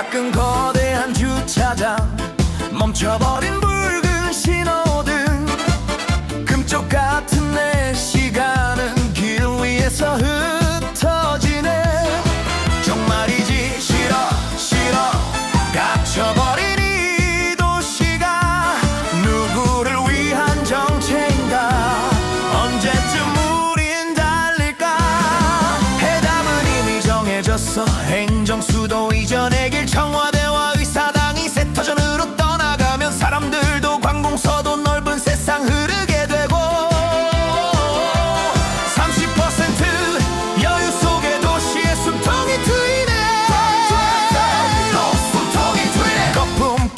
창밖은 거대한 주차장 멈춰버린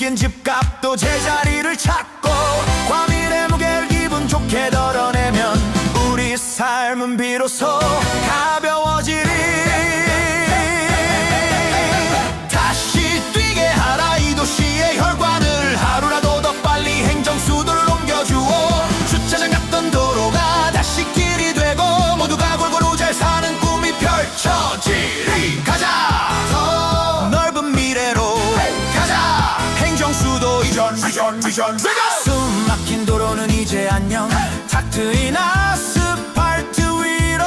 낀 집값도 제자리를 찾고 과밀의 무게를 기분 좋게 덜어내면 우리 삶은 비로소 가벼 미션 미션 숨 막힌 도로는 이제 안녕. 탁 트인 아스팔트 위로.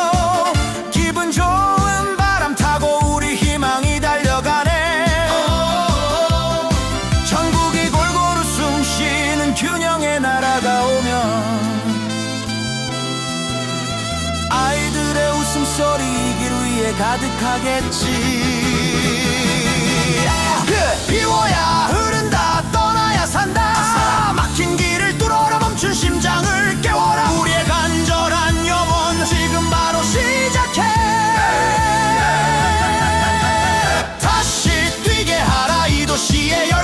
기분 좋은 바람 타고 우리 희망이 달려가네. 천국이 골고루 숨 쉬는 균형의 나라가 오면 아이들의 웃음소리 이길 위해 가득하겠지. 그 비워야. 喜羊羊